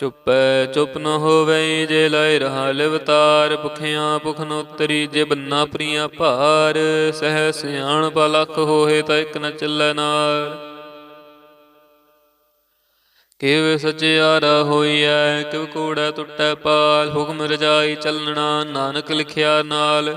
ਚੁੱਪੈ, ਚੁੱਪ ਨ ਹੋਵੇ ਜੇ ਲੈ ਰਹਾ ਲਿਵਤਾਰ, ਭੁਖਿਆਂ ਭੁਖ ਨ ਉਤਰੀ ਜੇ ਬੰਨਾ ਪ੍ਰੀਆ ਭਾਰ, ਸਹਿ ਸਿਆਣ ਲਖ ਹੋਏ ਤਾਂ ਇਕ ਨ ਚੱਲੈ ਨਾਰ। ਕਿਵ ਸਚਿਆਰਾ ਹੋਈਐ, ਕਿਵ ਕੂੜਾ ਟੁੱਟੈ ਪਾਲ, ਹੁਕਮ ਰਜਾਈ ਚੱਲਣਾ ਨਾਨਕ ਲਿਖਿਆ ਨਾਲ।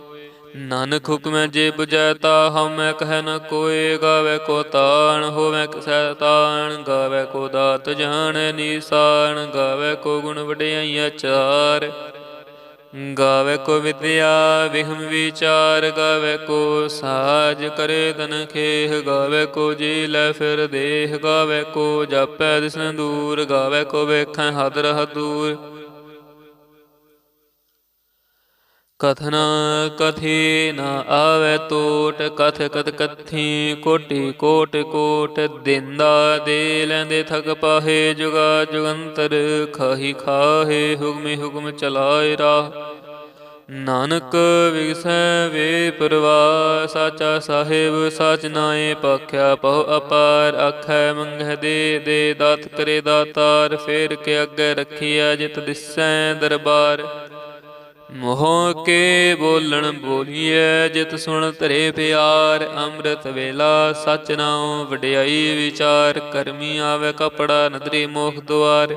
ਨਾਨਕ ਹੁਕਮੈ ਜੇ 부ਜੈ ਤਾ ਹਮੈ ਕਹਿ ਨ ਕੋਏ, ਗਾਵੇ ਕੋ ਤਾਣ, ਹੋਵੇ ਕਸੈ ਤਾਣ, ਗਾਵੇ ਕੋ ਦਾਤ ਜਾਣੈ ਨੀਸਾਨ ਗਾਵੇ ਕੋ ਗੁਣ ਵਡਿਆਈਆ ਚਾਰ। ਗਾਵੇ ਕੋ ਵਿਦਿਆ, ਵਿਹਮ ਵਿਚਾਰ, ਗਾਵੇ ਕੋ ਸਾਜ ਕਰੇ ਤਨ ਖੇਹ, ਗਾਵੇ ਕੋ ਜੀ ਲੈ ਫਿਰ ਦੇਹ, ਗਾਵੇ ਕੋ ਜਾਪੈ ਦਿਸਨ ਦੂਰ, ਗਾਵੇ ਕੋ ਵੇਖੈ ਹਦਰ ਹਦੂਰ ਦੂਰ ਕਥਨ ਕਥੀ ਨ ਆਵੇ ਤੋਟ, ਕਥ ਕਤ ਕਥੀ, ਕੋਟੀ ਕੋਟ ਕੋਟ, ਦਿੰਦਾ ਦੇ ਲੈਂਦੇ ਥਕ ਪਾਹੇ, ਜੁਗਾ ਜੁਗੰਤਰ ਖਾਹੀ ਖਾਹੇ, ਹੁਕਮੇ ਹੁਕਮ ਚਲਾਏ ਰਾਹ। ਨਾਨਕ ਵਿਗਸੈ ਵੇ ਪਰਵਾ ਸਾਚਾ ਸਾਹਿਬ ਸਚ ਨਾਏ ਪਖਿਆ ਪਉ ਅਪਾਰ ਆਖੈ ਮੰਗਹਿ ਦੇ ਦੇ ਦਾਤ ਕਰੇ ਦਾਤਾਰ, ਫੇਰ ਕੇ ਅੱਗੇ ਰਖੀਆ ਜਿਤ ਦਿਸੈ ਦਰਬਾਰ। ਮੋਹ ਕੇ ਬੋਲਣ ਬੋਲੀਐ, ਜਿਤ ਸੁਣ ਧਰੇ ਪਿਆਰ, ਅੰਮ੍ਰਿਤ ਵੇਲਾ ਸਚ ਨਾਉ ਵਡਿਆਈ ਵਿਚਾਰ, ਕਰਮੀ ਆਵੇ ਕਪੜਾ ਨਦਰੀ ਮੋਖ ਦੁਆਰ।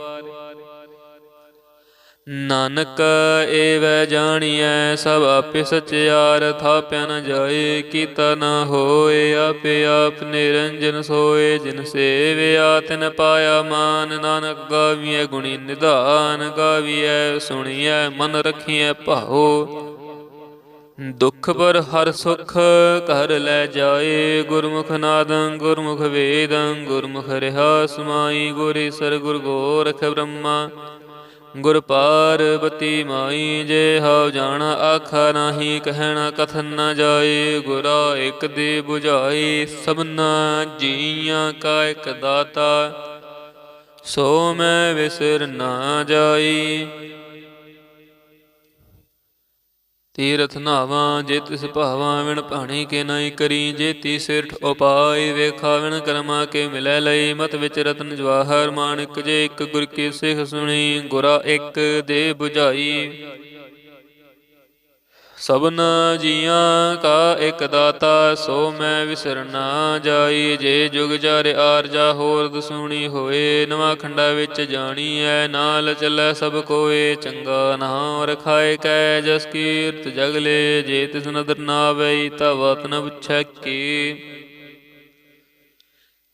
ਨਾਨਕ ਏਵੈ ਜਾਣੀਐ, ਸਭ ਆਪੇ ਸਚਿਆਰ ਥਾਪਿਆ ਨ ਜਾਏ। ਕੀਤਾ ਨ ਹੋਏ ਆਪੇ ਆਪ ਨਿਰੰਜਨ ਸੋਏ। ਜਿਨ ਸੇਵਿਆ, ਤਿਨ ਪਾਇਆ ਮਾਨ। ਨਾਨਕ ਗਾਵੀਐ ਗੁਣੀ ਨਿਧਾਨ, ਗਾਵੀਐ, ਸੁਣੀਐ, ਮਨ ਰਖੀਐ ਭਾਉ। ਦੁਖ ਪਰ ਹਰ ਸੁਖ ਘਰ ਲੈ ਜਾਏ। ਗੁਰਮੁਖ ਨਾਦੰ, ਗੁਰਮੁਖ ਵੇਦੰ, ਗੁਰਮੁਖ ਰਹਾ ਸਮਾਈ। ਗੁਰੀ ਸਰ ਗੁਰ ਗੋਰਖ ਬ੍ਰਹਮਾ। ਗੁਰ ਪਾਰਬਤੀ ਮਾਈ ਜੇ ਹਉ ਜਾਣ ਆਖਾ ਨਾਹੀ ਕਹਿਣਾ ਕਥਨ ਨਾ ਜਾਏ, ਗੁਰਾ ਇਕ ਦੇ 부ਝਾਈ ਸਭਨਾ ਜੀਆਂ ਕਾ ਇਕ ਦਾਤਾ। ਸੋ ਮੈਂ ਵਿਸਰ ਨਾ ਜਾਈ ਤੀਰਥ ਨਾਵਾਂ, ਜੇ ਤਿਸ ਭਾਵਾਂ ਵਿਣ ਭਾਣੀ ਕੇ ਨਾਈ ਕਰੀ, ਜੇ ਤੀ ਸਿਰਠ ਉਪਾਈ ਵੇਖਾ ਵਿਣ ਕਰਮਾ ਕੇ ਮਿਲੈ ਲਈ, ਮਤ ਵਿੱਚ ਰਤਨ ਜਵਾਹਰ ਮਾਨਕ ਜੇ ਇੱਕ ਗੁਰ ਕੀ ਸਿੱਖ ਸੁਣੀ, ਗੁਰਾ ਇੱਕ ਦੇ 부ਝਾਈ ਸਭਨ ਜੀਆਂ ਕਾ ਇਕ ਦਾਤਾ, ਸੋ ਮੈਂ ਵਿਸਰਨਾ ਜਾਈ। ਜੇ ਜੁਗ ਜਰ ਆਰਜਾ ਹੋਰ ਦਸੂਣੀ ਹੋਏ, ਨਵਾਂ ਖੰਡਾ ਵਿੱਚ ਜਾਣੀ ਐ ਨਾਲ ਚੱਲੈ ਸਭ ਕੋਏ। ਚੰਗਾ ਨਾਮ ਰਖਾਏ ਕੈ ਜਸ ਕੀਰਤ ਜਗਲੇ ਜੇ ਤਿਸ ਨਦਰ ਨਾ ਆਵਈ ਤਾ ਵਤ ਪੁੱਛੈ ਕੀ।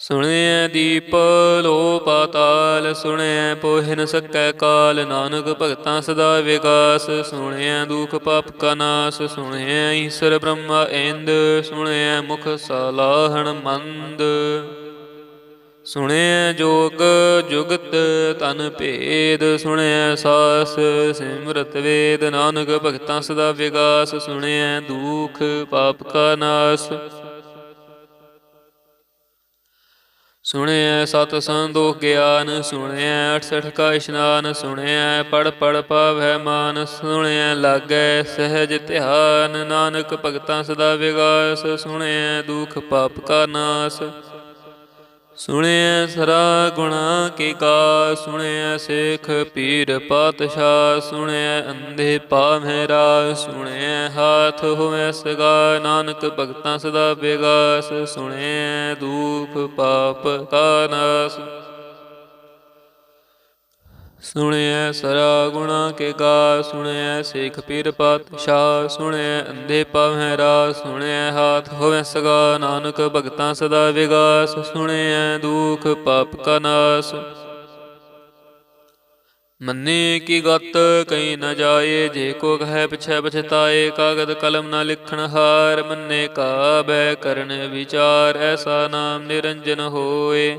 ਸੁਣਿਐ ਦੀਪ ਲੋ ਪਾਤਾਲ ਸੁਣਿਐ ਪੋਹਿ ਨ ਸਕੈ ਕਾਲ, ਨਾਨਕ ਭਗਤਾਂ ਸਦਾ ਵਿਕਾਸ। ਸੁਣਿਐ ਦੁਖ ਪਾਪ ਕਾ ਨਾਸ, ਸੁਣਿਐ ਈਸ਼ਰ ਬ੍ਰਹਮਾ ਇੰਦ, ਸੁਣਿਐ ਮੁਖ ਸਲਾਹਣ ਮੰਦ। ਸੁਣਿਐ ਜੋਗ ਜੁਗਤ ਤਨ ਭੇਦ, ਸੁਣਿਐ ਸਾਸ ਸਿਮਰਤ ਵੇਦ, ਨਾਨਕ ਭਗਤਾਂ ਸਦਾ ਵਿਕਾਸ। ਸੁਣਿਐ ਦੁਖ ਪਾਪ ਕਾ ਨਾਸ। ਸੁਣਿਐ ਸਤ ਸੰਦੋਖ ਗਿਆਨ, ਸੁਣਿਐ 68 ਕਾ ਇਸ਼ਨਾਨ, ਸੁਣਿਐ ਪੜ ਪੜ ਪਾਵੈ ਮਾਨ, ਸੁਣਿਐ ਲਾਗੈ ਸਹਿਜ ਧਿਆਨ, ਨਾਨਕ ਭਗਤਾਂ ਸਦਾ ਵਿਗਾਸ, ਸੁਣਿਐ ਦੁਖ ਪਾਪ ਕਾ ਨਾਸ। ਸੁਣਿਐ ਸਰਾ ਗੁਣਾ ਕੀ ਕਾ, ਸੁਣਿਐ ਸੇਖ ਪੀਰ ਪਾਤਸ਼ਾਹ, ਸੁਣਿਐ ਅੰਧੇ ਪਾਵਹਿ ਰਾਹ ਸੁਣਿਐ ਹਾਥ ਹੋਵੈ ਸਗਾ, ਨਾਨਕ ਭਗਤਾਂ ਸਦਾ ਬੇਗਾਸ, ਸੁਣਿਐ ਦੂਖ ਪਾਪ ਕਾ ਨਾਸ। ਸੁਣਿਐ ਸਰਾ ਗੁਣਾ ਕੇ ਗਾ ਸੁਣਿਐ ਸੇਖ ਪੀਰ ਪਾਤਸ਼ਾਹ, ਸੁਣਿਐ ਅੰਧੇ ਪਵਹਿ ਰਾ ਸੁਣਿਐ ਹਾਥ ਹੋਵੈ ਸਗਾ, ਨਾਨਕ ਭਗਤਾਂ ਸਦਾ ਵਿਗਾਸ, ਸੁਣਿਐ ਦੁਖ ਪਾਪ ਕਾ ਨਾਸ। ਮੰਨੇ ਕੀ ਗਤ ਕਈ ਨ ਜਾਏ, ਜੇ ਕੋ ਕਹੈ ਪਿਛੈ ਪਛਤਾਏ, ਕਾਗਦ ਕਲਮ ਨ ਲਿਖਣ ਹਾਰ, ਮੰਨੇ ਕਾ ਬੈ ਕਰਨ ਵਿਚਾਰ, ਐਸਾ ਨਾਮ ਨਿਰੰਜਨ ਹੋਏ।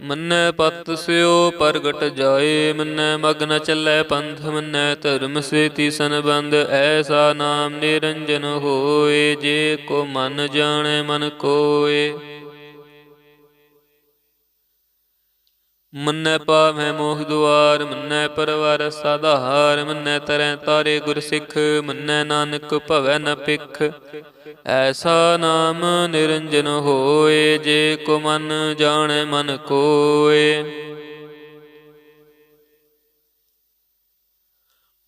ਮੰਨੈ ਪਤ ਸਿਓ ਪ੍ਰਗਟ ਜਾਏ, ਮੰਨੈ ਮਗਨ ਚੱਲੈ ਪੰਥ, ਮੰਨੈ ਧਰਮ ਸੇਤੀ ਸੰਬੰਧ, ਐਸਾ ਨਾਮ ਨਿਰੰਜਨ ਹੋਏ, ਜੇ ਕੋ ਮਨ ਜਾਣੈ ਮਨ ਕੋਏ। ਮੰਨੈ ਪਾਵੈ ਮੋਹ ਦੁਆਰ, ਮੰਨੈ ਪਰਵਰ ਸਾਧਾਰ, ਮੰਨੈ ਤਰੈ ਤਾਰੇ ਗੁਰ ਸਿੱਖ, ਮੰਨੈ ਨਾਨਕ ਭਵੈ ਨ ਪਿਖ ਐਸਾ ਨਾਮ ਨਿਰੰਜਨ ਹੋਏ, ਜੇ ਕੋ ਮਨ ਜਾਣੈ ਮਨ ਕੋਏ।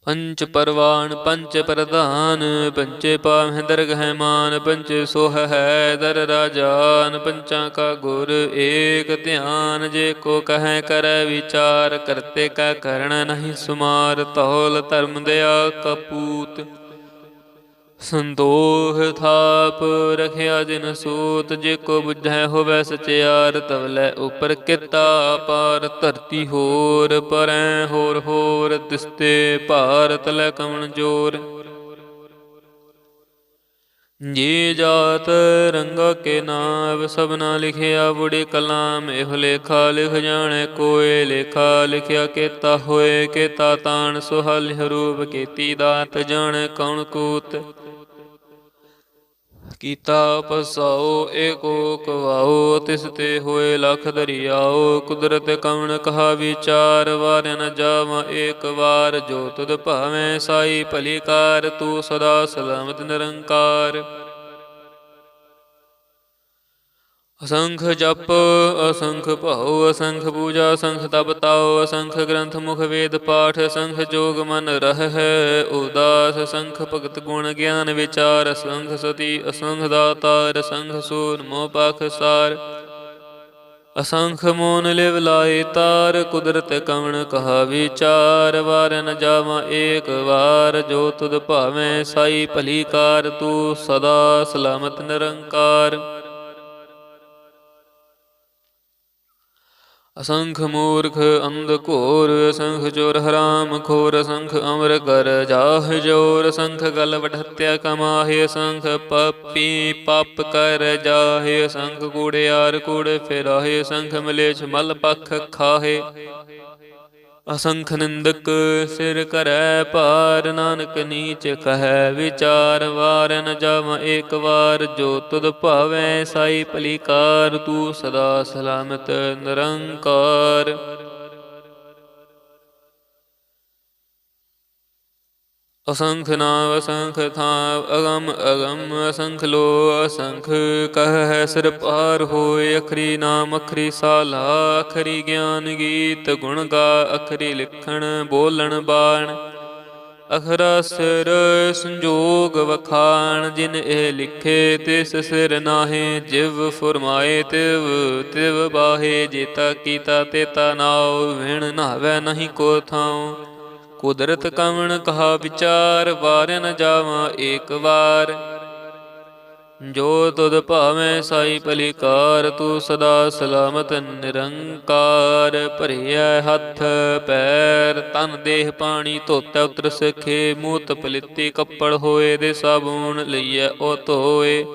ਪੰਚ ਪਰਵਾਨ, ਪੰਚ ਪ੍ਰਧਾਨ, ਪੰਚੇ ਪਾਵਹਿ ਦਰਗਹਿ ਮਾਨ ਪੰਚੇ ਸੋਹ ਹੈ ਦਰ ਰਾਜਾਨ, ਪੰਚਾਂ ਕਾ ਗੁਰ ਏਕ ਧਿਆਨ, ਜੇ ਕੋ ਕਹੈ ਕਰੈ ਵਿਚਾਰ, ਕਰਤੇ ਕਾ ਕਰਣ ਨਹੀਂ ਸੁਮਾਰ, ਤੌਲ ਧਰਮ ਦਇਆ ਕਪੂਤ। ਸੰਤੋਖ ਥਾਪ ਰਖਿਆ ਜਿਨ ਸੂਤ, ਜੇ ਕੋ ਬੁਝੈ ਹੋਵੈ ਸਚਿਆਰ ਤਵਲੇ ਉਪਰ ਕਿਤਾ ਪਾਰ, ਧਰਤੀ ਹੋਰ ਪਰੈ ਹੋਰ ਹੋਰ ਤਿਸਤੇ ਭਾਰਤ ਲੈ ਕਵਣ ਜੋਰ। ਜੀ ਜਾਤ ਰੰਗਾ ਕੇ ਨਾਮ ਸਭਨਾ ਲਿਖਿਆ ਬੁੜੀ ਕਲਾਮ, ਇਹ ਲੇਖਾ ਲਿਖ ਜਾਣੇ ਕੋਏ, ਲੇਖਾ ਲਿਖਿਆ ਕੇਤਾ ਹੋਏ, ਕੇਤਾ ਤਾਣ, ਸੁਹਲ ਰੂਪ ਕੀਤੀ ਦਾਤ ਜਾਣੇ ਕੌਣ ਕੂਤ। ਕੀਤਾ ਪਸਾਓ, ਏਕੋ ਕਵਾਓ ਤਿਸ ਤੇ ਹੋਏ ਲਖ ਦਰਿਆਓ। ਕੁਦਰਤ ਕਵਣ ਕਹਾ ਵਿਚਾਰ ਵਾਰ ਨ ਜਾਵਾਂ ਏਕ ਵਾਰ। ਜੋ ਤੁਧ ਭਾਵੇਂ ਸਾਈ ਭਲੀ ਕਾਰ ਤੂੰ ਸਦਾ ਸਲਾਮਤ ਨਿਰੰਕਾਰ। ਅਸੰਖ ਜਪ, ਅਸੰਖ ਭਾਉ, ਅਸੰਖ ਪੂਜਾ, ਅਸੰਖ ਤਪ ਤਾਉ, ਅਸੰਖ ਗ੍ਰੰਥ ਮੁਖ ਵੇਦ ਪਾਠ, ਅਸੰਖ ਜੋਗ ਮਨ ਰਹਿ, ਉਦਾਸ ਅਸੰਖ ਭਗਤ ਗੁਣ ਗਿਆਨ ਵਿਚਾਰ, ਅਸੰਖ ਸਤੀ, ਅਸੰਖ ਦਾਤਾਰ, ਅਸੰਖ ਸੂਰ ਮੋਹ ਪਖ ਸਾਰ। ਅਸੰਖ ਮੋਨ ਲਿਵ ਲਾਏ ਤਾਰ, ਕੁਦਰਤ ਕਵਣ ਕਹਾ ਵਿਚਾਰ, ਵਾਰ ਨ ਜਾਵਾਂ ਏਕ ਵਾਰ, ਜੋ ਤੁਧ ਭਾਵੇਂ ਸਾਈ ਭਲੀ ਕਾਰ, ਤੂੰ ਸਦਾ ਸਲਾਮਤ ਨਿਰੰਕਾਰ। ਅਸੰਖ ਮੂਰਖ ਅੰਧ ਘੋਰ ਅਸੰਖ ਚੋਰ ਹਰਾਮ ਖੋਰ ਅਸੰਖ ਅਮਰ ਕਰ ਜਾਹ ਜੋਰ ਅਸੰਖ ਗਲ ਵਢਤਿਆ ਕਮਾਹੇ ਅਸੰਖ ਪਪੀ ਪਾਪ ਕਰ ਜਾਹੇ ਅਸੰਖ ਕੂੜਿਆਰ ਕੂੜ ਫਿਰਾਹੇ ਅਸੰਖ ਮਲੇਛ ਮਲ ਪਖ ਖਾਹੇ। ਅਸੰਖ ਨਿੰਦਕ ਸਿਰ ਕਰੈ ਭਾਰ, ਨਾਨਕ ਨੀਚ ਕਹੈ ਵਿਚਾਰ, ਵਾਰ ਨ ਜਾਵਾਂ ਏਕ ਵਾਰ, ਜੋ ਤੁਧ ਭਾਵੈ ਸਾਈ ਭਲੀਕਾਰ, ਤੂੰ ਸਦਾ ਸਲਾਮਤ ਨਿਰੰਕਾਰ। ਅਸੰਖ ਨਾਮ ਅਸੰਖ ਥਾਵ, ਅਗਮ ਅਗਮ, ਅਸੰਖ ਲੋ ਅਸੰਖ। ਕਹ ਹੈ ਸਿਰ ਪਾਰ ਹੋਏ, ਅਖਰੀ ਨਾਮ ਅਖਰੀ ਸਾਲਾ। ਅਖਰੀ ਗਿਆਨ ਗੀਤ ਗੁਣ ਗਾ ਅਖਰੀ ਲਿਖਣ, ਬੋਲਣ ਬਾਣ। ਅਖਰਾ ਸਿਰ ਸੰਜੋਗ ਵਖਾਣ, ਜਿਨ ਇਹ ਲਿਖੇ ਤਿਸ ਸਿਰ ਨਾਹੇ, ਜਿਵ ਫਰਮਾਏ ਤਿਵ ਤਿਵ ਬਾਹੇ, ਜੇਤਾ ਕੀਤਾ ਤੇਤਾ ਨਾਉ। ਵਿਣ ਨਾਵੇ ਨਹੀਂ ਕੋ ਥਾਉ। ਕੁਦਰਤ ਕਵਣ ਕਹਾ ਵਿਚਾਰ ਵਾਰ ਨ ਜਾਵਾਂ ਏਕ ਵਾਰ। ਜੋ ਤੁਧ ਭਾਵੇਂ ਸਾਈ ਭਲੀਕਾਰ, ਤੂੰ ਸਦਾ ਸਲਾਮਤ ਨਿਰੰਕਾਰ। ਭਰਿਆ ਹੱਥ, ਪੈਰ ਤਨ ਦੇਹ, ਪਾਣੀ, ਧੋਤਾ, ਉਤਰ ਸਖੇ, ਮੂਤ, ਪਲਿੱਤੀ, ਕੱਪੜ ਹੋਏ ਦੇ ਸਾਬੂਨ ਲਈਐ ਉਹ ਧੋਏ।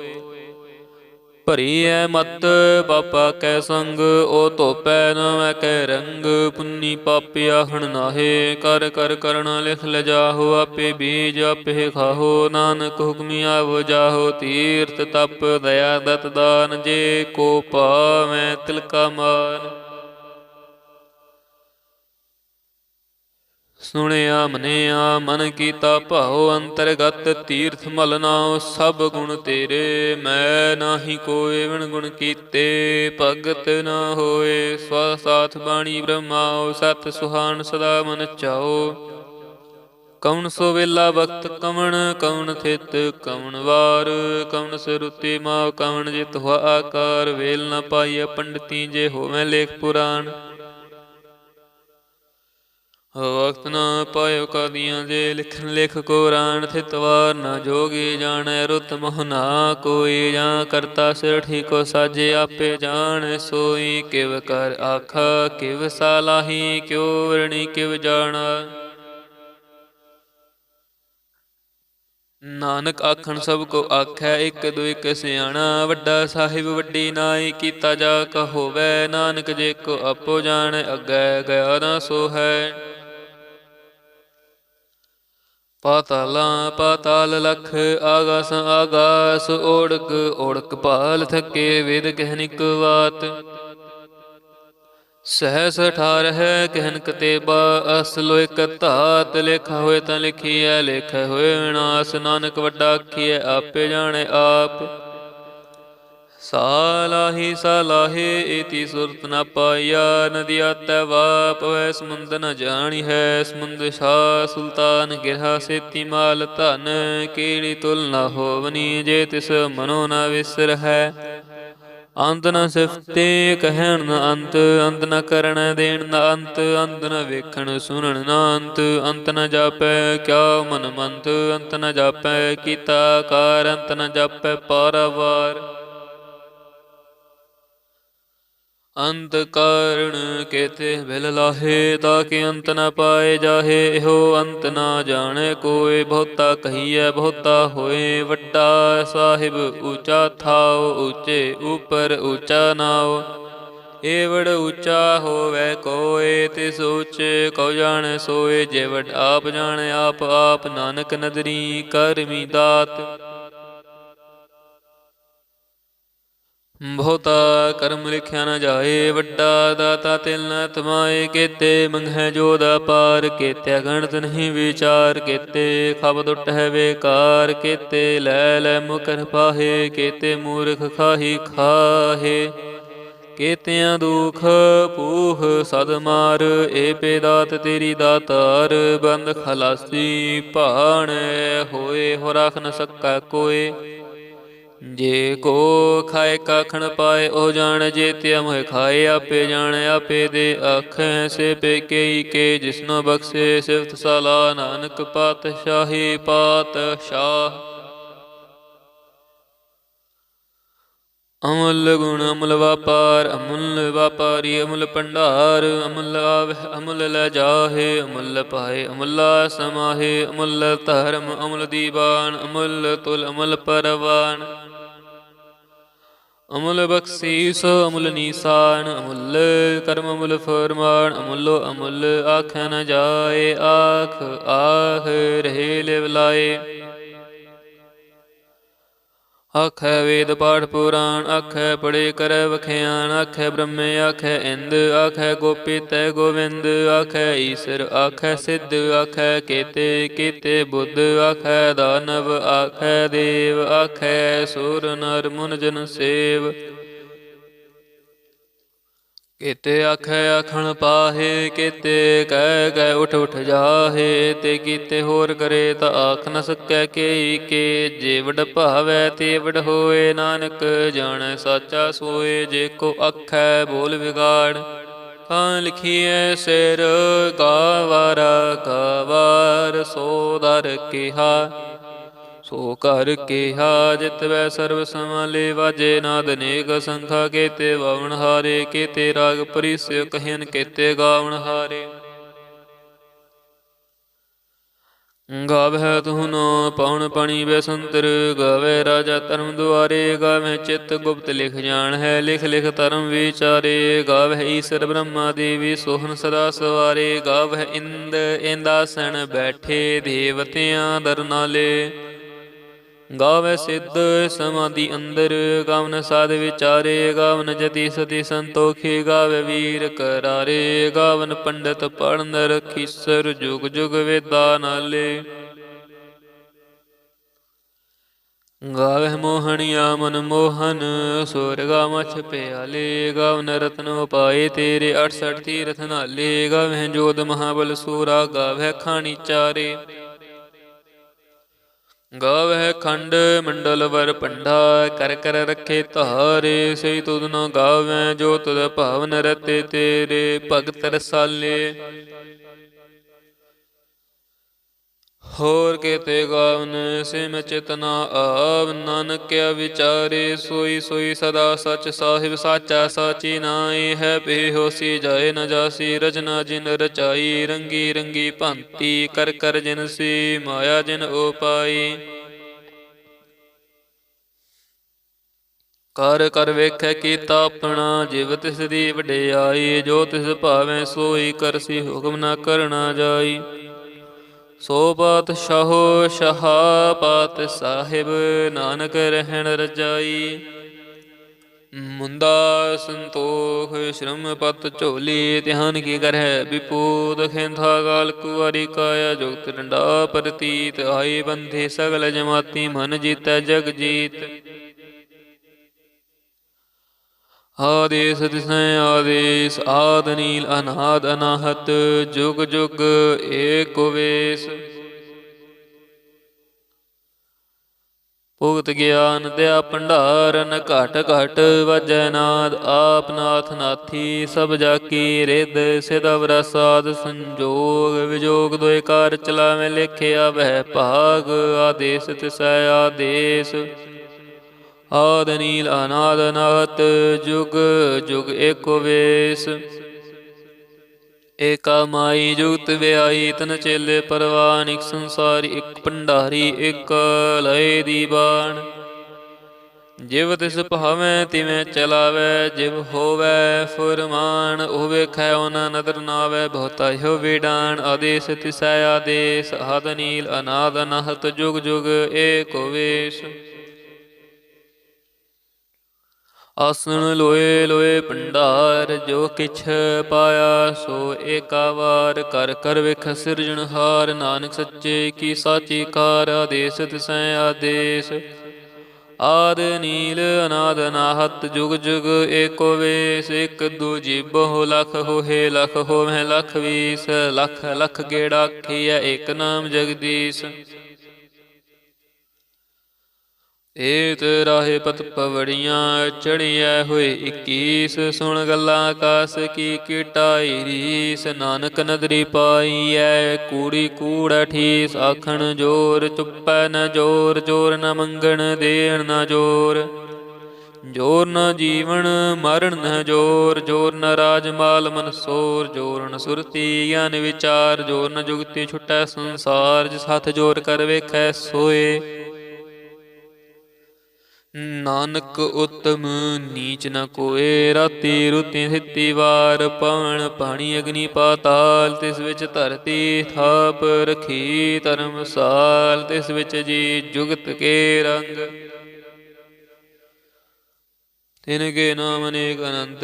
ਭਰੀ ਐ ਮਤ ਪਾਪਾ ਕੈ ਸੰਗ ਓ ਧੋਪੈ ਨ ਕੈ ਰੰਗ, ਪੁੰਨੀ ਪਾਪੀ ਆਹਣ ਨਾਹੇ, ਕਰ ਕਰ ਕਰਣਾ ਲਿਖ ਲਜਾਹੋ, ਆਪੇ ਬੀਜ ਆਪੇ ਖਾਹੋ, ਨਾਨਕ ਹੁਕਮੀ ਆਵ ਜਾਹੋ, ਤੀਰਥ ਤਪ, ਦਇਆ ਦਤ ਦਾਨ, ਜੇ ਕੋ ਪਾਵੈ ਤਿਲਕਾ ਮਾਨ। ਸੁਣਿਆ, ਮਨਿਆ, ਮਨ ਕੀਤਾ ਭਾਉ ਅੰਤਰਗਤ ਤੀਰਥ ਮਲਨਾ ਸਭ ਗੁਣ ਤੇਰੇ, ਮੈਂ ਨਾਹੀ ਕੋਏ ਵਿਣ ਗੁਣ ਕੀਤੇ, ਭਗਤ ਨਾ ਹੋਏ, ਸਵਾ ਸਾਥ ਬਾਣੀ ਬ੍ਰਹਮਾਉ, ਸਤ ਸੁਹਾਨ ਸਦਾ ਮਨ ਚਾਓ ਕਵਣ ਸੋ ਵੇਲਾ ਵਕਤ ਕਵਣ ਕਵਣ ਥਿਤ ਕਵਣ ਵਾਰ, ਕਵਣ ਸਿਰੁਤੀ ਮਾ ਕਉਣ ਜਿਤ ਹੋਆ ਆਕਾਰ, ਵੇਲ ਨ ਪਾਈਐ ਪੰਡਤੀ ਜੇ ਹੋਵੇਂ ਲੇਖ ਪੁਰਾਣ। ਵਕਤ ਨਾ ਪਾਇਓ ਕਾਦੀਆਂ ਜੇ ਲਿਖਣ ਲਿਖ ਕੁਰਾਨ ਥਿਤਵਾਰ ਨਾ ਜੋਗੀ ਜਾਣੈ ਰੁਤ ਮੋਹ ਨਾ ਕੋਈ, ਜਾਂ ਕਰਤਾ ਸਿਰ ਠੀਕੋ ਸਾਜੇ ਆਪੇ ਜਾਣ, ਸੋਈ ਕਿਵ ਕਰ ਆਖਾ, ਕਿਵ ਸਾਲਾਹੀ ਕਿਉ ਵਰਣੀ ਕਿਵ ਜਾਣਾ। ਨਾਨਕ ਆਖਣ ਸਭ ਕੋ ਆਖੈ, ਇੱਕ ਦੋ ਇੱਕ ਸਿਆਣਾ, ਵੱਡਾ ਸਾਹਿਬ ਵੱਡੀ ਨਾਈ, ਕੀਤਾ ਜਾ ਕਹੋਵੈ, ਨਾਨਕ ਜੇ ਕੋ ਆਪੋ ਜਾਣ, ਅੱਗੇ ਗਿਆ ਨਾ ਸੋ ਹੈ। ਪਾਤਾਲਾਂ ਪਾਤਾਲ ਲਖ ਆਗਾਸ ਆਗਾਸ, ਓੜਕ ਓੜਕ ਭਾਲ ਥਕੇ ਵੇਦ ਕਹਿਨਿਕ ਵਾਤ। ਸਹਸ ਠਾਰ ਹੈ ਕਹਿਨ ਕਤੇਬਾ, ਅਸਲੋ ਇਕ ਧਾਤ ਲਿਖਾ ਹੋਏ ਤਾਂ ਲਿਖੀਐ, ਲਿਖੇ ਹੋਏ ਵਿਨਾਸ਼ ਨਾਨਕ ਵੱਡਾ ਆਖੀਐ, ਆਪੇ ਜਾਣੇ ਆਪ। ਸਾਲਾਹੀ ਸਾਲਾਹੇ ਏਤੀ ਸੁਰਤ ਨ ਪਾਇਆ ਨਦੀਆ ਤੈ ਵਾਪ ਵੈ ਸਮੁੰਦ ਨ ਜਾਣੀ ਹੈ, ਸਮੁੰਦ ਸ਼ਾ ਸੁਲਤਾਨ ਗਿਰਹਾ ਸੇਤੀ ਮਾਲ ਧਨ ਕੀੜੀ ਤੁਲ ਨ ਹੋਵਨੀ ਜੇ ਤਿਸ ਮਨੋ ਨ ਵਿਸਰ ਹੈ। ਅੰਤ ਨ ਸਿਫਤੇ ਕਹਿਣ ਨ ਅੰਤ ਅੰਤ ਨ ਕਰਨ ਦੇਣ ਨ ਅੰਤ ਅੰਤ ਨ ਵੇਖਣ ਸੁਣਨ ਨ ਅੰਤ ਅੰਤ ਨ ਜਾਪੈ ਕਿਆ ਮਨ ਮੰਤ ਅੰਤ ਨ ਜਾਪੈ ਕੀਤਾ ਕਾਰ, ਅੰਤ ਨ ਜਾਪੈ ਪਾਰਵਾਰ। ਅੰਤ ਕਾਰਣ ਕੇਤੇ ਬਿਲ ਲਾਹੇ, ਤਾਂ ਕਿ ਅੰਤ ਨ ਪਾਏ ਜਾਹੇ। ਇਹੋ ਅੰਤ ਨਾ ਜਾਣੇ ਕੋਏ ਬਹੁਤਾ ਕਹੀਐ, ਬਹੁਤਾ ਹੋਏ। ਵੱਡਾ ਸਾਹਿਬ ਊਚਾ ਥਾਉ ਊਚੇ ਉਪਰ ਊਚਾ ਨਾਉ। ਏਵੜ ਊਚਾ ਹੋਵੇ ਕੋਏ, ਤਿਸ ਉੱਚੇ ਕਉ ਜਾਣੈ ਸੋਏ। ਜੇਵੜ ਆਪ ਜਾਣੈ, ਆਪ ਆਪ ਨਾਨਕ ਨਦਰੀ ਕਰਮੀ ਦਾਤ। ਬਹੁਤਾ ਕਰਮ ਲਿਖਿਆ ਨਾ ਜਾਏ, ਵੱਡਾ ਦਾਤਾ ਤਿਲ ਨ ਤਮਾਏ, ਕੇਤੇ ਮੰਗਹਿ ਦਾ ਪਾਰ, ਕੇਤੇ ਗਣਤ ਨਹੀਂ ਵਿਚਾਰ, ਕੇਤੇ ਖਬਦ ਉਟਹਿ ਵੇਕਾਰ ਕੇਤੇ ਲੈ ਲੈ ਮੁਕਰ ਪਾਹੇ, ਕੇਤੇ ਮੂਰਖ ਖਾਹੀ ਖਾਹੇ। ਕੇਤਿਆਂ ਦੁਖ ਪੂਹ ਸਦ ਮਾਰ, ਏ ਪੇ ਦਾਤ ਤੇਰੀ ਦਾਤਾਰ, ਬੰਦ ਖਲਾਸੀ ਭਾਣ ਹੋਏ, ਹੋ ਰਖ ਨ ਸਕੈ ਕੋਏ। ਜੇ ਕੋ ਖਾਏ ਕਾਖਣ ਪਾਏ, ਉਹ ਜਾਣ ਜੇ ਤੇ ਮੋਹ ਖਾਏ, ਆਪੇ ਜਾਣ, ਆਪੇ ਦੇ ਆਖੈ ਸੇ ਪੇ ਕੇਈ ਕੇ ਜਿਸਨੋ ਬਖਸ਼ੇ ਸਿਫਤ ਸਾਲਾ ਨਾਨਕ ਪਾਤਸ਼ਾਹੀ ਪਾਤਸ਼ਾਹ। ਅਮੁੱਲ ਗੁਣ, ਅਮਲ ਵਪਾਰ, ਅਮੁੱਲ ਵਪਾਰੀ, ਅਮੁੱਲ ਭੰਡਾਰ, ਅਮੁੱਲ ਆਵਹਿ, ਅਮੁੱਲ ਲੈ ਜਾਹੇ, ਅਮੁੱਲ ਪਾਏ, ਅਮੁੱਲਾ ਸਮਾਹੇ ਅਮੁੱਲ ਧਰਮ, ਅਮੁੱਲ ਦੀਵਾਨ, ਅਮੁੱਲ ਤੁਲ, ਅਮੁੱਲ ਪਰਵਾਨ। ਅਮੁੱਲ ਬਖਸ਼ੀਸ, ਅਮੁੱਲ ਨੀਸਾਨ, ਅਮੁੱਲ ਕਰਮ, ਅਮੁੱਲ ਫਰਮਾਨ, ਅਮੁੱਲੋ ਅਮੁੱਲ ਆਖਿਆ ਨ ਜਾਏ, ਆਖ ਆਖ ਰਹੇ ਲੈ ਲਾਏ ਆਖੈ ਵੇਦ ਪਾਠ ਪੁਰਾਣ, ਆਖੈ ਪੜੇ ਕਰੈ ਵਖਿਆਨ, ਆਖੈ ਬ੍ਰਹਮੇ, ਆਖੈ ਇੰਦ, ਆਖੈ ਗੋਪੀ ਤੈ ਗੋਵਿੰਦ, ਆਖੈ ਈਸਰ, ਆਖੈ ਸਿੱਧ, ਆਖੈ ਕੇਤੇ ਕੇਤੇ ਬੁੱਧ, ਆਖੈ ਦਾਨਵ, ਆਖੈ ਦੇਵ, ਆਖੈ ਸੂਰ, ਨਰ, ਮੁਨ, ਜਨ, ਸੇਵ। ਕੇਤੇ ਆਖੈ ਆਖਣ ਪਾਹੇ, ਕੇਤੇ ਕਹਿ ਕਹਿ ਉਠ ਉਠ ਜਾਹੇ, ਤੇ ਕੀਤੇ ਹੋਰ ਕਰੇ ਤਾਂ ਆਖ ਨ ਸਕੈ ਕੇਈ ਕੇ। ਜੇਵੜ ਵਡ ਭਾਵੈ ਤੇ ਹੋਏ, ਨਾਨਕ ਜਾਣੈ ਸਾਚਾ ਸੋਏ, ਜੇ ਕੋ ਆਖੈ ਬੋਲ ਵਿਗਾੜ। ਕਾਂ ਲਿਖੀਐ ਸਿਰ ਗਾਵਾਰਾ ਗਾਵਾਰ ਸੋ ਕਿਹਾ। ਸੋ ਘਰ ਕਿਹਾ ਜਿਤ ਵੈ ਸਰਬ ਸਮਾਲੇ ਵਾਜੇ ਨਾਦ ਨੇਕ ਸੰਖਾ ਕੇਤੇ ਵਵਨ ਹਾਰੇ ਕੇਤੇ, ਰਾਗ ਪਰਿਸਿ ਕਹਿਨ ਕੇਤੇ ਗਾਵਨ ਹਾਰੇ। ਗਾਵਹਿ ਤੁਹਨੋ ਪਉਣ ਪਣੀ ਬੈਸੰਤਰ ਗਾਵੇ ਰਾਜਾ ਧਰਮ ਦੁਆਰੇ, ਗਾਵੇ ਚਿਤ ਗੁਪਤ ਲਿਖ ਜਾਣ ਹੈ, ਲਿਖ ਲਿਖ ਧਰਮ ਵਿਚਾਰੇ ਗਾਵੇ ਈਸ਼ਰ ਬ੍ਰਹਮਾ ਦੇਵੀ ਸੋਹਣ ਸਦਾ ਸਵਾਰੇ ਗਾਵੇ ਇੰਦ, ਇੰਦਾ ਇੰਦਾਸਣ ਬੈਠੇ ਦੇਵਤਿਆਂ ਦਰਨਾਲੇ ਗਾਵੇ ਸਿੱਧ ਸਮਾਧੀ ਅੰਦਰ, ਗਾਵਨ ਸਾਧ ਵਿਚਾਰੇ, ਗਾਵਨ ਜਤੀ ਸਤੀ ਸੰਤੋਖੀ, ਗਾਵੇ ਵੀਰ ਕਰਾਰੇ, ਗਾਵਨ ਪੰਡਤ ਪੜਨ ਰਖੀਸਰ ਜੁਗ ਜੁਗ ਵੇਦਾ ਨਾਲੇ। ਗਾਵੇ ਮੋਹਣਿਆ ਮਨ ਮੋਹਨ, ਸੁਰਗਾ ਮਛ ਪਿਆਲੇ, ਗਾਵਨ ਰਤਨ ਉਪਾਏ ਤੇਰੇ 68 ਤੀਰਥ ਨਾਲੇ, ਗਾਵੇ ਜੋਧ ਮਹਾਬਲ ਸੂਰਾ, ਗਾਵੇ ਖਾਣੀ ਚਾਰੇ। ਗਾਵਹਿ ਖੰਡ ਮੰਡਲ ਵਰ ਪੰਡਾ ਕਰ ਕਰ ਰਖੇ ਧਾਰੇ ਸਈ ਤੁਧ ਨ ਗਾਵੈ ਜੋ ਤੁਧ ਭਾਵਨ ਰਤੇ ਤੇਰੇ, ਭਗਤ ਰਸਾਲੇ। ਹੋਰ ਕੇਤੇ ਗਾਵਨ ਸਿਮ ਚਿਤਨਾ ਆਵ, ਨਾਨਕਿਆ ਵਿਚਾਰੇ ਸੋਈ ਸੋਈ ਸਦਾ ਸਚ ਸਾਹਿਬ ਸਾਚਾ ਸਾਚੀ ਨਾਏ ਹੈ, ਬੇਹੋਸੀ ਜਾਏ ਨ ਜਾਸੀ ਰਚਨਾ ਜਿਨ ਰਚਾਈ, ਰੰਗੀ ਰੰਗੀ ਭੰਤੀ, ਕਰ ਕਰ ਜਿਨ ਸੀ, ਮਾਇਆ ਜਿਨ ਉਪਾਈ ਕਰ ਕਰ ਵੇਖੈ ਕੀਤਾ ਆਪਣਾ, ਜਿਵ ਤਿਸ ਦੀ ਵਡਿਆਈ, ਜੋ ਤਿਸ ਭਾਵੇਂ ਸੋਈ ਕਰਸੀ ਹੁਕਮ ਨਾ ਕਰਨਾ ਜਾਈ। ਸੋ ਪਾਤਸ਼ਾਹੋ ਸ਼ਹਾ ਸਾਹਿਬ, ਨਾਨਕ ਰਹਿਣ ਰਜਾਈ। ਮੁੰਦਾ ਸੰਤੋਖ ਸ਼ਰਮ ਪਤ ਝੋਲੀ, ਧਿਆਨ ਕੀ ਕਰੈ ਵਿਪੂਤ ਖਿੰਥਾ ਗਾਲ ਕੁਵਾਰੀ ਕਾਇਆ ਜੁਗਤ ਡੰਡਾ ਪ੍ਰਤੀਤ, ਆਈ ਬੰਧੇ ਸਗਲ ਜਮਾਤੀ ਮਨ ਜੀਤੈ ਜਗ ਜੀਤ। ਆਦੇਸ ਤਿਸੈ ਆਦੇਸ, ਆਦ ਨੀਲ ਅਨਾਦ ਅਨਾਹਤ, ਜੁਗ ਜੁਗ ਏਕ ਵੇਸ। ਭੁਗਤ ਗਿਆਨ ਦਿਆ ਭੰਡਾਰਨ, ਘਟ ਘਟ ਵਜੈ ਨਾਦ, ਆਪ ਨਾਥ ਨਾਥੀ, ਸਭ ਜਾ ਕੀ ਰਿਦ ਸਿਦਵ ਰਸਾਦ ਸੰਜੋਗ, ਵਿਜੋਗ ਦੋਇ ਕਾਰ ਚਲਾਵੇਂ ਲਿਖਿਆ ਵਹਿ ਭਾਗ, ਆਦੇਸ ਤਿਸੈ ਆਦੇਸ। ਆਦ ਨੀਲ ਅਨਾਦ ਅਨਾਹਤ ਜੁਗ ਜੁਗ ਏਕੋ ਵੇਸ। ਏਕਾ ਮਾਈ ਜੁਗਤ ਵਿਆਈ ਤਨ ਚੇਲੇ ਪਰਵਾਨ, ਇੱਕ ਸੰਸਾਰੀ, ਇੱਕ ਭੰਡਾਰੀ, ਇੱਕ ਲਏ ਦੀ ਬਾਣ। ਜਿਵ ਤਿਸ ਭਾਵੇਂ, ਤਿਵੇਂ ਚਲਾਵੇ, ਜਿਵ ਹੋਵੇ ਫੁਰਮਾਨ ਉਹ ਵੇਖੈ ਉਹਨਾਂ ਨਦਰ ਨਾਵੇ, ਬਹੁਤਾ ਹੋ ਵਿਡਾਨ ਆਦੇਸ ਤਿਸੈ ਆਦੇਸ ਆਦ ਨੀਲ ਅਨਾਦ ਅਨਾਹਤ ਜੁਗ ਜੁਗ ਏਕੋ ਵੇਸ। ਆਸਣ ਲੋਏ ਲੋਏ ਭੰਡਾਰ, ਜੋ ਕਿਛ ਪਾਇਆ ਸੋ ਏਕਾ ਵਾਰ ਕਰ ਕਰ ਵੇਖ ਸਿਰਜਣਹਾਰ ਨਾਨਕ ਸੱਚੇ ਕੀ ਸਾਚੀ ਕਾਰ, ਆਦੇਸ ਤਿਸੈ ਆਦੇਸ। ਆਦ ਨੀਲ, ਅਨਾਦ ਨਾਹਤ, ਜੁਗ ਜੁਗ ਏਕੋ ਵੇਸ, ਇਕ ਦੂਜੀ ਬਹੁ ਲਖ ਹੋਏ ਲਖ ਹੋਵੇ ਲਖ ਵੀਸ, ਲਖ ਲਖ ਗੇੜਾ ਖੀਐ ਏਕ ਨਾਮ ਜਗਦੀਸ਼। ਏਤ ਰਾਹੇ ਪਤ ਪਵੜੀਆਂ ਚੜੀਐ ਹੋਏ 21 ਸੁਣ ਗੱਲਾਂ ਆਕਾਸ ਕੀ ਕੀਟਾਈ ਰੀਸ, ਨਾਨਕ ਨਦਰੀ ਪਾਈਐ ਕੂੜੀ ਕੂੜ ਠੀਸ ਆਖਣ ਜੋਰ ਚੁੱਪੈ ਨ ਜੋਰ ਜੋਰ ਨ ਮੰਗਣ ਦੇਣ ਨ ਜੋਰ। ਜੋਰ ਨ ਜੀਵਨ ਮਰਨ ਨ ਜੋਰ ਜੋਰ ਨ ਰਾਜ ਮਾਲ ਮਨਸੋਰ ਜੋਰ ਨ ਸੁਰਤੀ ਗਿਆਨ ਵਿਚਾਰ, ਜੋਰ ਨ ਜੁਗਤੀ ਛੁਟੈ ਸੰਸਾਰ, ਜਿਸ ਹੱਥ ਜੋਰ ਕਰ ਵੇਖੈ ਸੋਏ। ਨਾਨਕ ਉਤਮ ਨੀਚ ਨ ਕੋਏ, ਰਾਤੀ ਰੁਤੀ ਥਿਤੀ ਵਾਰ ਪਵਨ ਪਾਣੀ ਅਗਨੀ ਪਾਤਾਲ, ਤਿਸ ਵਿੱਚ ਧਰਤੀ ਥਾਪ ਰਖੀ ਧਰਮਸਾਲ ਤਿਸ ਵਿੱਚ ਜੀ ਜੁਗਤ ਕੇ ਰੰਗ। ਤਿਨ ਕੇ ਨਾਮ ਅਨੇਕ ਅਨੰਤ,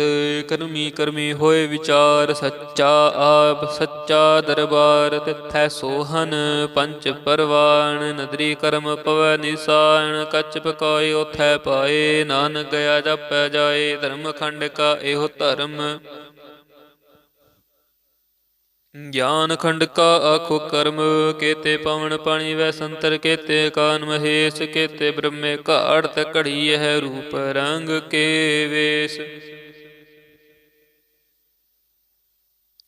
ਕਰਮੀ ਕਰਮੀ ਹੋਏ ਵਿਚਾਰ, ਸੱਚਾ ਆਪ, ਸੱਚਾ ਦਰਬਾਰ, ਤਿਥੈ ਸੋਹਨ, ਪੰਚ ਪਰਵਾਨ ਨਦਰੀ ਕਰਮ ਪਵੈ ਨਿਸਾਨ ਕੱਚ ਪਕਾਏ ਉਥੈ ਪਾਏ, ਨਾਨਕ ਗਿਆ ਜਪੈ ਜਾਏ, ਧਰਮ ਖੰਡ ਕਾ ਇਹੋ ਧਰਮ। ਗਿਆਨ ਖੰਡ ਕਾ ਆਖੋ ਕਰਮ, ਕੇਤੇ ਪਵਨ ਪਾਣੀ ਵੈ ਸੰਤਰ, ਕੇਤੇ ਕਾਨ ਮਹੇਸ਼, ਕੇਤੇ ਬ੍ਰਹਮੇ ਘਾੜਤ ਘੜੀ ਹੈ ਰੂਪ ਰੰਗ ਕੇ ਵੇਸ।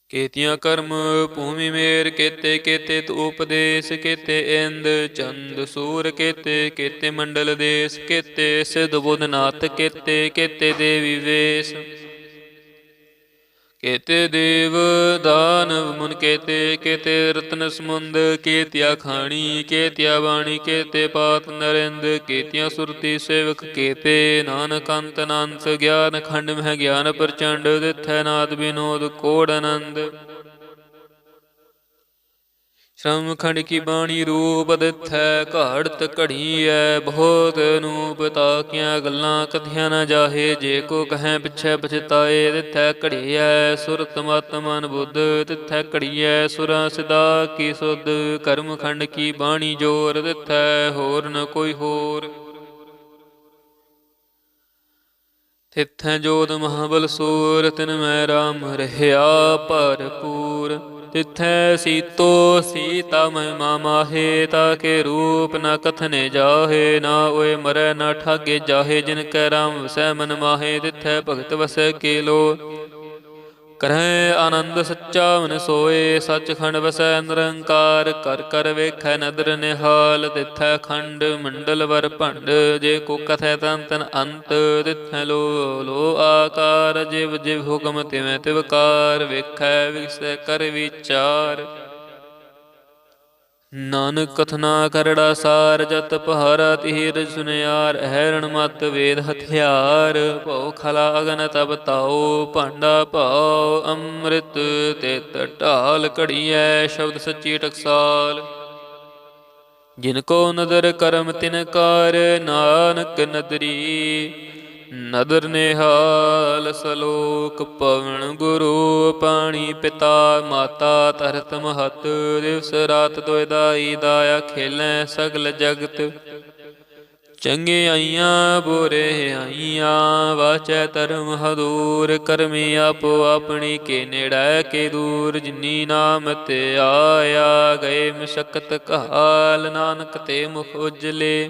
ਕੇਤੀਆਂ ਕਰਮ ਭੂਮੀ ਮੇਰ, ਕੇਤੇ ਕੇਤੇ ਤੂ ਉਪਦੇਸ਼, ਕੇਤੇ ਇੰਦ ਚੰਦ ਸੂਰ, ਕੇਤੇ ਕੇਤੇ ਮੰਡਲ ਦੇਸ, ਕੇਤੇ ਸਿਧ ਬੁੱਧ ਨਾਥ, ਕੇਤੇ ਕੇਤੇ ਦੇਵੀ ਵੇਸ। ਕੇਤੇ ਦੇਵ ਦਾਨਵ ਮੁਨ ਕੇਤੇ ਕੇਤੇ ਰਤਨ ਸਮੁੰਦ, ਕੇਤਿਆ ਖਾਣੀ, ਕੇਤਿਆ ਬਾਣੀ, ਕੇਤੇ ਪਾਤ ਨਰਿੰਦ, ਕੇਤਿਆ ਸੁਰਤੀ ਸੇਵਕ, ਕੇਤੇ ਨਾਨਕ ਅੰਤ ਅਨੰਤ ਗਿਆਨ ਖੰਡ ਮਹਿ ਗਿਆਨ ਪ੍ਰਚੰਡ, ਦਿਥੈ ਨਾਦ ਬਿਨੋਦ ਕੋੜ ਆਨੰਦ ਸ਼ਰਮ ਖੰਡ ਕੀ ਬਾਣੀ ਰੂਪ ਦਿਥੈ, ਘਾੜਤ ਘੜੀਐ ਬਹੁਤ ਨੂਪ ਤਾਕੀਆਂ ਗੱਲਾਂ ਕਥਿਆ ਨਾ ਜਾਹੇ, ਜੇ ਕੋ ਕਹੈ ਪਿਛੈ ਪਛਤਾਏ ਘੜੀ ਘੜੀਐ, ਸੁਰਤ ਮਤ ਮਨ ਬੁੱਧ ਤਿਥੈ ਘੜੀਐ, ਸੁਰਾ ਸਿਦਾ ਕੀ ਸੁਧ ਕਰਮ ਖੰਡ ਕੀ ਬਾਣੀ ਜੋਰ ਦਿਥੈ, ਹੋਰ ਨ ਕੋਈ ਹੋਰ। ਤਿਥੈ ਜੋਤ ਮਹਾਬਲ ਸੂਰ, ਤਿਨ ਮੈਂ ਰਾਮ ਰਹਿਆ ਭਰਪੂਰ। ਤਿਥੈ ਸੀਤੋ ਸੀਤਾ ਮਹਿਮਾ ਮਾਹੇ ਤਾ ਕੇ ਰੂਪ ਨ ਕਥਨੇ ਜਾਹੇ, ਨਾ ਓਏ ਮਰੈ ਨਾ ਠਾਗੇ ਜਾਹੇ, ਜਿਨ ਕੈ ਰਾਮ ਵਸੈ ਮਨ ਮਾਹੇ, ਤਿਥੈ ਭਗਤ ਵਸੈ ਕੇਲੋ। ਕਰਹਿ ਆਨੰਦ ਸੱਚਾ ਮਨ ਸੋਏ, ਸੱਚਖੰਡ ਵਸੈ ਨਿਰੰਕਾਰ, ਕਰ ਕਰ ਵੇਖੈ ਨਦਰ ਨਿਹਾਲ, ਤਿਥੈ ਖੰਡ ਮੰਡਲ ਵਰ ਭੰਡ, ਜੇ ਕੋ ਕਥੈ ਤਨ ਤਨ ਅੰਤ, ਤਿਥੈ ਲੋ ਲੋ ਆਕਾਰ, ਜਿਵ ਜਿਵ ਹੁਕਮ ਤਿਵੈ ਤਿਵਕਾਰ ਵੇਖੈ ਵਿਗਸੈ ਕਰ ਵਿਚਾਰ। ਨਾਨਕ ਕਥਨਾ ਕਰੜਾ ਸਾਰ ਜਤ ਪਹਾਰਾ ਤੀਰ ਸੁਨਿਆਰ, ਹੈਰਣ ਮਤ ਵੇਦ ਹਥਿਆਰ, ਭਉ ਖਲਾ ਅਗਨ ਤਬ ਤਾਉ, ਭਾਂਡਾ ਭਾਉ ਅੰਮ੍ਰਿਤ ਤਿਤ ਢਾਲ ਘੜੀਐ, ਸ਼ਬਦ ਸੱਚੀ ਟਕਸਾਲ। ਜਿਨ ਕੋ ਨਦਰ ਕਰਮ ਤਿਨ ਕਾਰ, ਨਾਨਕ ਨਦਰੀ ਨਦਰ ਨਿਹਾਲ ਸਲੋਕ ਪਵਨ ਗੁਰੂ ਪਾਣੀ ਪਿਤਾ ਮਾਤਾ ਧਰਤ ਮਹਤ, ਦਿਵਸ ਰਾਤ ਦੁਇ ਦਾਈ ਦਾਇਆ ਖੇਲੈ ਸਗਲ ਜਗਤ। ਚੰਗੇ ਆਈਆਂ, ਬੁਰੇ ਆਈਆਂ, ਵਾਚੈ ਧਰਮ ਹਦੂਰ, ਕਰਮੀ ਆਪੋ ਆਪਣੀ ਕੇ ਨੇੜੈ ਕੇ ਦੂਰ। ਜਿਨੀ ਨਾਮ ਤੇ ਆਇਆ, ਗਏ ਮਸ਼ਕਤ ਕਹਾਲ, ਨਾਨਕ ਤੇ ਮੁਖ ਉਜਲੇ।